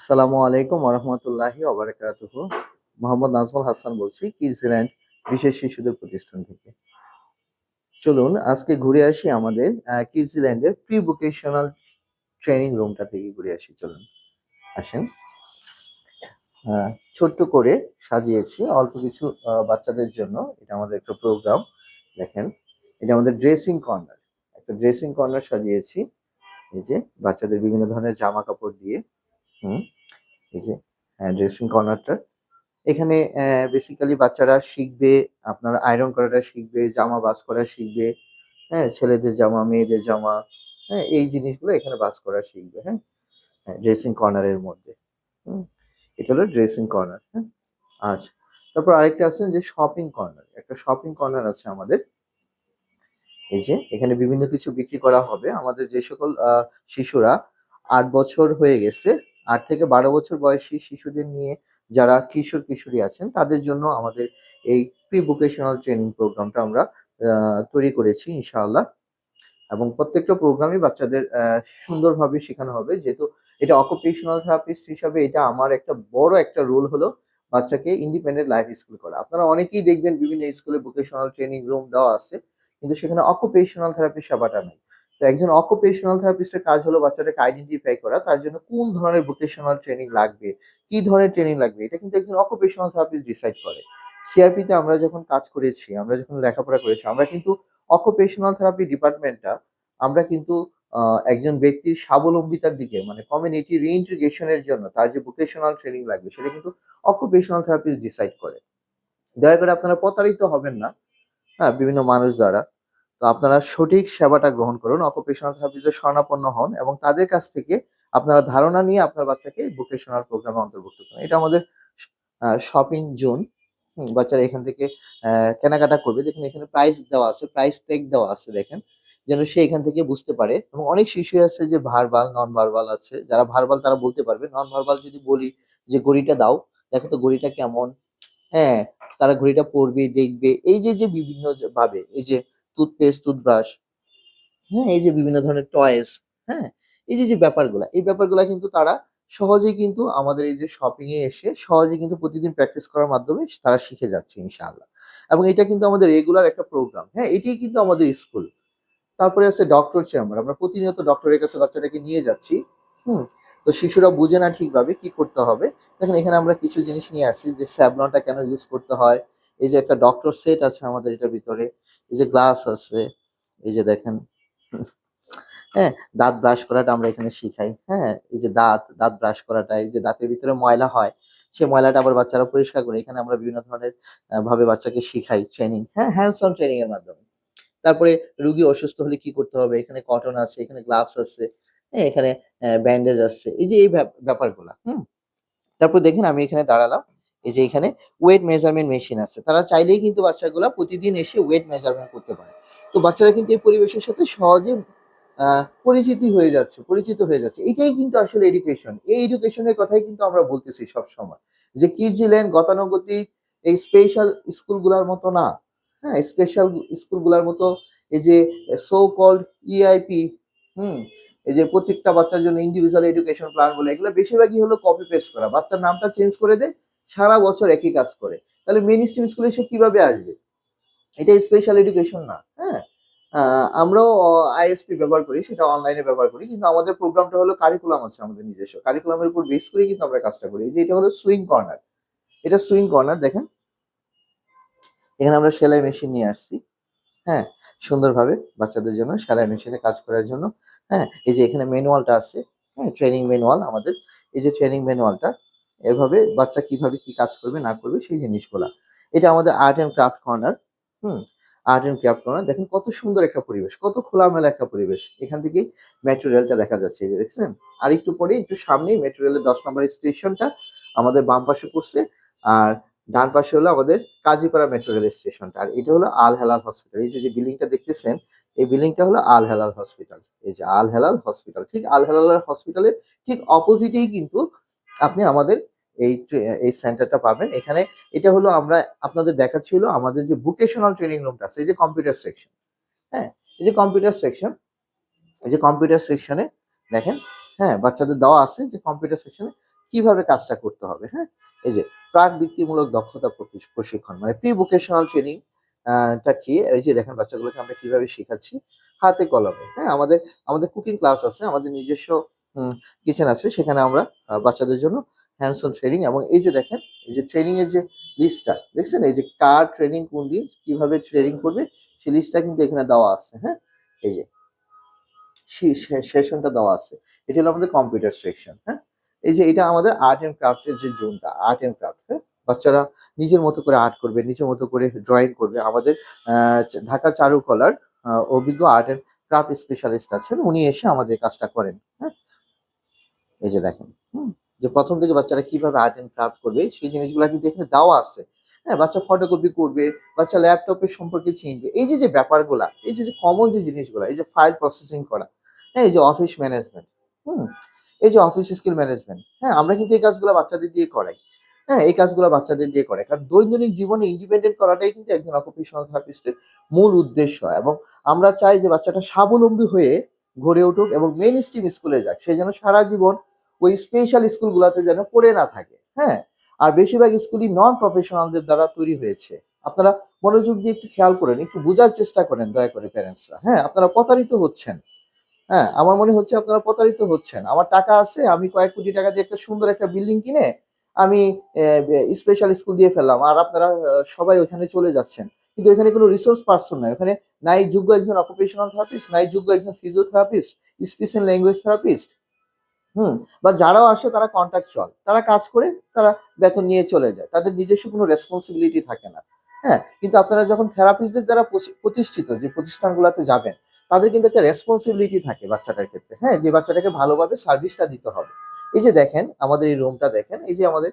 আসসালামু আলাইকুম ওরহমতুল্লাহি ওবারাকাতুহ। মোহাম্মদ নাজমুল হাসান বলছি কিডসল্যান্ড বিশেষ শিশুদের প্রতিষ্ঠান থেকে। চলুন, আজকে ঘুরে আসি আমাদের কিডসল্যান্ডের প্রি ভোকেশনাল ট্রেনিং রুমটা থেকে ঘুরে আসি, চলুন। আসেন। ছোট্ট করে সাজিয়েছি, অল্প কিছু বাচ্চাদের জন্য। এটা আমাদের একটা প্রোগ্রাম দেখেন। এটা আমাদের ড্রেসিং কর্নার একটা ড্রেসিং কর্নার সাজিয়েছি। এই যে, বাচ্চাদের বিভিন্ন ধরনের জামা কাপড় দিয়ে হুম, এই যে ড্রেসিং কর্নারটা এখানে বেসিক্যালি বাচ্চারা শিখবে, আপনার আয়রন করাটা শিখবে, জামা বাস করা শিখবে হ্যাঁ ছেলেদের জামা, মেয়েদের জামা হ্যাঁ এই জিনিসগুলো এখানে বাস করা শিখবে হ্যাঁ ড্রেসিং কর্নারের মধ্যে। হুম, এটা হলো ড্রেসিং কর্নার হ্যাঁ আচ্ছা। তারপর আরেকটা আছে যে শপিং কর্নার একটা শপিং কর্নার আছে আমাদের। এই যে, এখানে বিভিন্ন কিছু বিক্রি করা হবে। আমাদের যে সকল শিশুরা আট বছর হয়ে গেছে আট থেকে বারো বছর বয়সী শিশুদের নিয়ে যারা কিশোর কিশোরী আছেন, তাদের জন্য আমাদের এই প্রি ভোকেশনাল ট্রেনিং প্রোগ্রামটা আমরা তৈরি করেছি, ইনশাআল্লাহ। এবং প্রত্যেকটা প্রোগ্রামই বাচ্চাদের সুন্দরভাবে শেখানো হবে। যেহেতু এটা অকুপেশনাল থেরাপিস্ট হিসাবে এটা আমার একটা বড় একটা রোল হলো বাচ্চাকে ইন্ডিপেন্ডেন্ট লাইফ স্কুল করা। আপনারা অনেকেই দেখবেন বিভিন্ন স্কুলে ভোকেশনাল ট্রেনিং রুম দেওয়া আছে, কিন্তু সেখানে অকুপেশনাল থেরাপি সেবাটা নেই। তো একজন অকুপেশনাল থেরাপিস্টের কাজ হলো বাচ্চাটাকে আইডেন্টিফাই করা, তার জন্য কোন ধরনের ভোকেশনাল ট্রেনিং লাগবে, কি ধরনের ট্রেনিং লাগবে, এটা কিন্তু একজন অকুপেশনাল থেরাপিস্ট ডিসাইড করে। সিআরপিতে আমরা যখন কাজ করেছি, আমরা যখন লেখাপড়া করেছি, আমরা কিন্তু অকুপেশনাল থেরাপি ডিপার্টমেন্টটা আমরা কিন্তু একজন ব্যক্তির স্বাবলম্বিতার দিকে মানে কমিউনিটি রিইন্টিগ্রেশনের জন্য তার যে ভোকেশনাল ট্রেনিং লাগবে, সেটা কিন্তু অকুপেশনাল থেরাপিস্ট ডিসাইড করে। দয়া করে আপনারা প্রতারিত হবেন না হ্যাঁ বিভিন্ন মানুষ দ্বারা। তো আপনারা সঠিক সেবাটা গ্রহণ করুন অকুপেশনাল থেরাপিস্টের শরণাপন্ন হন এবং তাদের কাছ থেকে আপনারা ধারণা নিয়ে আপনার বাচ্চাকে ভোকেশনাল প্রোগ্রামে অন্তর্ভুক্ত করুন। এটা আমাদের শপিং জোন বাচ্চারা এখান থেকে কেনাকাটা করবে। দেখুন, এখানে প্রাইস দেওয়া আছে প্রাইস ট্যাগ দেওয়া আছে, দেখেন। যেন সে এখান থেকে বুঝতে পারে এবং অনেক শিশু আছে যে ভার্বাল নন ভার্বাল আছে। যারা ভার্বাল তারা বলতে পারবে। নন ভার্বাল যদি বলি যে ঘড়িটা দাও, দেখো তো ঘড়িটা কেমন। হ্যাঁ তারা ঘড়িটা পড়বে দেখবে। এই যে যে বিভিন্ন ভাবে, এই যে টুথপেস্ট টুথব্রাশ হ্যাঁ এই যে বিভিন্ন ধরনের টয়েস হ্যাঁ এই যে যে ব্যাপারগুলা, এই ব্যাপারগুলা কিন্তু তারা সহজেই কিন্তু আমাদের এই যে শপিং এ এসে সহজেই কিন্তু প্রতিদিন প্র্যাকটিস করার মাধ্যমে তারা শিখে যাচ্ছে ইনশাআল্লাহ। এবং এটা কিন্তু আমাদের রেগুলার একটা প্রোগ্রাম হ্যাঁ এটাই কিন্তু আমাদের স্কুল তারপরে আছে ডক্টর চেম্বার আমরা প্রতিনিয়ত ডক্টরের কাছে বাচ্চাটাকে নিয়ে যাচ্ছি, হুম, তো শিশুরা বুঝে না ঠিকভাবে কি করতে হবে। দেখেন, এখানে আমরা কিছু জিনিস নিয়ে আসছি যে স্যাবলনটা কেন ইউজ করতে হয়, এই যে একটা ডক্টর সেট আছে আমাদের এটার ভিতরে এই যে গ্লাস আছে, এই যে দেখেন হ্যাঁ দাঁত ব্রাশ করাটা আমরা এখানে শিখাই হ্যাঁ এই যে দাঁত দাঁত ব্রাশ করাটা, এই যে দাঁতের ভিতরে ময়লা হয় সেই ময়লাটা আবার বাচ্চারা পরিষ্কার করে, এখানে আমরা বিভিন্ন ধরনের ভাবে বাচ্চাকে শিখাই ট্রেনিং হ্যাঁ হ্যান্ডস অন ট্রেনিং এর মাধ্যমে। তারপরে রুগী অসুস্থ হলে কি করতে হবে, এখানে কটন আছে, এখানে গ্লাভস আছে হ্যাঁ এখানে ব্যান্ডেজ আছে, এই যে এই ব্যাপ- ব্যাপারগুলা, হুম। তারপর দেখেন আমি এখানে দাঁড়ালাম এই যে এখানে ওয়েট মেজারমেন্ট মেশিন আছে। তারা চাইলেই কিন্তু বাচ্চাগুলা প্রতিদিন এসে ওয়েট মেজারমেন্ট করতে পারে। তো বাচ্চারা কিন্তু এই পরিবেশের সাথে সহজে পরিচিতি হয়ে যাচ্ছে, পরিচিত হয়ে যাচ্ছে। এটাই কিন্তু আসলে এডুকেশন এই এডুকেশনের কথাই কিন্তু আমরা বলতেছি সব সময় যে কিডজিল্যান্ড গতানুগতিক এই স্পেশাল স্কুলগুলোর মতো না। হ্যাঁ স্পেশাল স্কুলগুলোর মতো এই যে সো কল্ড ইআইপি হুম, এই যে প্রত্যেকটা বাচ্চার জন্য ইন্ডিভিজুয়াল এডুকেশন প্ল্যান বলে, এগুলো বেশিরভাগই হলো কপি পেস্ট করা। বাচ্চার নামটা চেঞ্জ করে দেয় সারা বছর একই কাজ করে। তাহলে মেন স্ট্রিম স্কুলে সে কীভাবে আসবে? এটা স্পেশাল এডুকেশন না হ্যাঁ? আমরাও আইএসপি ব্যবহার করি, সেটা অনলাইনে ব্যবহার করি, কিন্তু আমাদের প্রোগ্রামটা হলো কারিকুলাম আছে আমাদের নিজস্ব। কারিকুলামের উপর বেস করে কিন্তু আমরা কাজটা করি। যে এটা হলো সুইং কর্নার এটা সুইং কর্নার দেখেন। এখানে আমরা সেলাই মেশিন নিয়ে আসছি হ্যাঁ? সুন্দরভাবে বাচ্চাদের জন্য সেলাই মেশিনে কাজ করার জন্য হ্যাঁ? এই যে এখানে ম্যানুয়ালটা আছে হ্যাঁ? ট্রেনিং ম্যানুয়াল আমাদের। এই যে ট্রেনিং ম্যানুয়ালটা এভাবে বাচ্চা কীভাবে কি কাজ করবে, না করবে, সেই জিনিসগুলা। এটা আমাদের আর্ট অ্যান্ড ক্রাফট কর্নার হুম? আর্ট অ্যান্ড ক্রাফট কর্নার দেখেন কত সুন্দর একটা পরিবেশ, কত খোলামেলা একটা পরিবেশ। এখান থেকেই মেট্রো রেলটা দেখা যাচ্ছে যে দেখছেন? আর একটু পরে একটু সামনেই মেট্রো রেলের দশ নম্বর স্টেশনটা আমাদের বাম পাশে পড়ছে, আর ডান পাশে হলো আমাদের কাজীপাড়া মেট্রো রেল স্টেশনটা আর এটা হলো আল হেলাল হসপিটাল এই যে যে বিল্ডিংটা দেখতেছেন, এই বিল্ডিংটা হলো আল হেলাল হসপিটাল এই যে আল হেলাল হসপিটাল ঠিক আল হেলাল হসপিটালের ঠিক অপোজিটেই কিন্তু আপনি আমাদের এই এই সেন্টারটা পাবেন। এখানে এটা হলো আমরা আপনাদের দেখাচ্ছিল আমাদের যে ভোকেশনাল ট্রেনিং রুমটা আছে, এই যে কম্পিউটার সেকশন হ্যাঁ? এই যে কম্পিউটার সেকশন এই যে কম্পিউটার সেকশনে দেখেন হ্যাঁ বাচ্চাদের দেওয়া আছে যে কম্পিউটার সেকশনে কীভাবে কাজটা করতে হবে হ্যাঁ? এই যে প্রাক বৃত্তিমূলক দক্ষতা প্রশিক্ষণ মানে প্রি ভোকেশনাল ট্রেনিং টা কি, এই যে দেখেন বাচ্চাগুলোকে আমরা কীভাবে শেখাচ্ছি, হাতে কলমে হ্যাঁ? আমাদের আমাদের কুকিং ক্লাস আছে, আমাদের নিজস্ব কিচেন আছে, সেখানে আমরা বাচ্চাদের জন্য হ্যান্ডস অন ট্রেনিং এবং এই যে দেখেন, এই যে ট্রেনিং এর যে লিস্টটা দেখছেন? এই যে কার ট্রেনিং কোন দিন, কীভাবে ট্রেনিং করবে, সেই লিস্টটা কিন্তু এখানে দেওয়া আছে হ্যাঁ? এই যে সেশনটা দেওয়া আছে। এটা হলো আমাদের কম্পিউটার সেকশন হ্যাঁ? এই যে এটা আমাদের আর্ট এন্ড ক্রাফটের যে জোনটা আর্ট এন্ড ক্রাফট হ্যাঁ? বাচ্চারা নিজের মতো করে আর্ট করবে, নিজের মতো করে ড্রয়িং করবে। আমাদের ঢাকা চারুকলার অভিজ্ঞ আর্ট এন্ড ক্রাফট স্পেশালিস্ট আছেন। উনি এসে আমাদের কাজটা করেন হ্যাঁ? এই যে দেখেন। যে প্রথম থেকে বাচ্চারা কীভাবে আর্ট এন্ড ক্রাফট করবে, সেই জিনিসগুলো কিন্তু এখানে দেওয়া আছে। হ্যাঁ বাচ্চা ফটোকপি করবে, বাচ্চা ল্যাপটপের সম্পর্কে চিনবে। এই যে যে ব্যাপারগুলা, এই যে যে কমন যে জিনিসগুলো, এই যে ফাইল প্রসেসিং করা হ্যাঁ এই যে অফিস ম্যানেজমেন্ট হুম, এই যে অফিস স্কিল ম্যানেজমেন্ট হ্যাঁ আমরা কিন্তু এই কাজগুলো বাচ্চাদের দিয়ে করাই। হ্যাঁ এই কাজগুলো বাচ্চাদের দিয়ে করে কারণ দৈনন্দিন জীবনে ইন্ডিপেন্ডেন্ট করাটাই কিন্তু একজন অকুপেশনাল থেরাপিস্টের মূল উদ্দেশ্য। এবং আমরা চাই যে বাচ্চাটা স্বাবলম্বী হয়ে গড়ে উঠুক এবং মেইন স্ট্রিম স্কুলে যাক। সে যেন সারা জীবন ওই স্পেশাল স্কুলগুলোতে যেন পড়ে না থাকে হ্যাঁ? আর বেশিরভাগ স্কুলই নন প্রফেশনালদের দ্বারা তৈরি হয়েছে। আপনারা মনোযোগ দিয়ে একটু খেয়াল করেন, একটু বোঝার চেষ্টা করেন দয়া করে প্যারেন্টসরা হ্যাঁ? আপনারা প্রতারিত হচ্ছেন হ্যাঁ? আমার মনে হচ্ছে আপনারা প্রতারিত হচ্ছেন। আমার টাকা আছে, আমি কয়েক কোটি টাকা দিয়ে একটা সুন্দর একটা বিল্ডিং কিনে আমি স্পেশাল স্কুল দিয়ে ফেললাম। আর আপনারা সবাই ওখানে চলে যাচ্ছেন। কিন্তু এখানে কোনো রিসোর্স পার্সন নাই। ওখানে নাই যোগ্য একজন অকুপেশনাল থেরাপিস্ট নাই যোগ্য একজন ফিজিওথেরাপিস্ট স্পেশাল ল্যাঙ্গুয়েজ থেরাপিস্ট হুম, বা যারাও আসে তারা কন্ট্রাকচুয়াল তারা কাজ করে তারা বেতন নিয়ে চলে যায়, তাদের নিজস্ব কোনো রেসপন্সিবিলিটি থাকে না। হ্যাঁ কিন্তু আপনারা যখন থেরাপিস্টদের দ্বারা প্রতি- প্রতিষ্ঠিত যে প্রতিষ্ঠানগুলোতে যাবেন, তাদের কিন্তু একটা রেসপন্সিবিলিটি থাকে বাচ্চাটার ক্ষেত্রে। হ্যাঁ যে বাচ্চাটাকে ভালোভাবে সার্ভিসটা দিতে হবে। এই যে দেখেন, আমাদের এই রুমটা দেখেন, এই যে আমাদের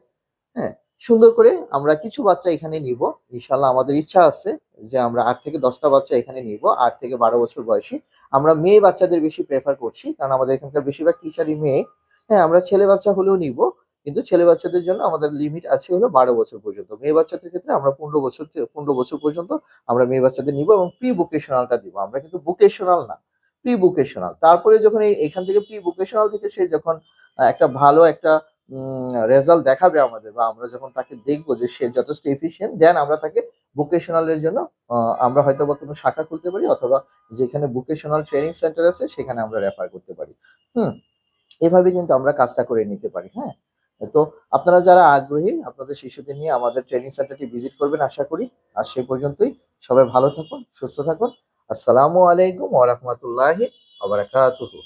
হ্যাঁ সুন্দর করে আমরা কিছু বাচ্চা এখানে নিব। ইনশাল্লাহ আমাদের ইচ্ছা আছে যে আমরা আট থেকে দশটা বাচ্চা এখানে নিব, আট থেকে বারো বছর বয়সী। আমরা মেয়ে বাচ্চাদের বেশি প্রেফার করছি, কারণ আমাদের এখানকার বেশিরভাগ টিচারই মেয়ে। হ্যাঁ আমরা ছেলে বাচ্চা হলেও নিব, কিন্তু ছেলে বাচ্চাদের জন্য আমাদের লিমিট আছে হলো বারো বছর পর্যন্ত। মেয়ে বাচ্চাদের ক্ষেত্রে আমরা পনেরো বছর পনেরো বছর পর্যন্ত আমরা মেয়ে বাচ্চাদের নিব এবং প্রি ভোকেশনালটা দিব। আমরা কিন্তু ভোকেশনাল না প্রি ভোকেশনাল তারপরে যখন এখান থেকে প্রি ভোকেশনাল থেকে সে যখন একটা ভালো একটা রেজাল্ট দেখাবে আমাদের বা আমরা যখন তাকে দেখব যে সে যথেষ্ট এফিসিয়েন্ট দেন আমরা তাকে ভোকেশনালের জন্য আমরা হয়তো বা কোনো শাখা খুলতে পারি অথবা যেখানে ভোকেশনাল ট্রেনিং সেন্টার আছে সেখানে আমরা রেফার করতে পারি। হুম, এভাবে কিন্তু আমরা কাজটা করে নিতে পারি হ্যাঁ? তো আপনারা যারা আগ্রহী, আপনাদের শিশুদের নিয়ে আমাদের ট্রেনিং সেন্টারটি ভিজিট করবেন আশা করি। আর সে পর্যন্তই। সবাই ভালো থাকুন, সুস্থ থাকুন। আসসালামু আলাইকুম ওয়া রাহমাতুল্লাহি ওয়া বারাকাতুহু।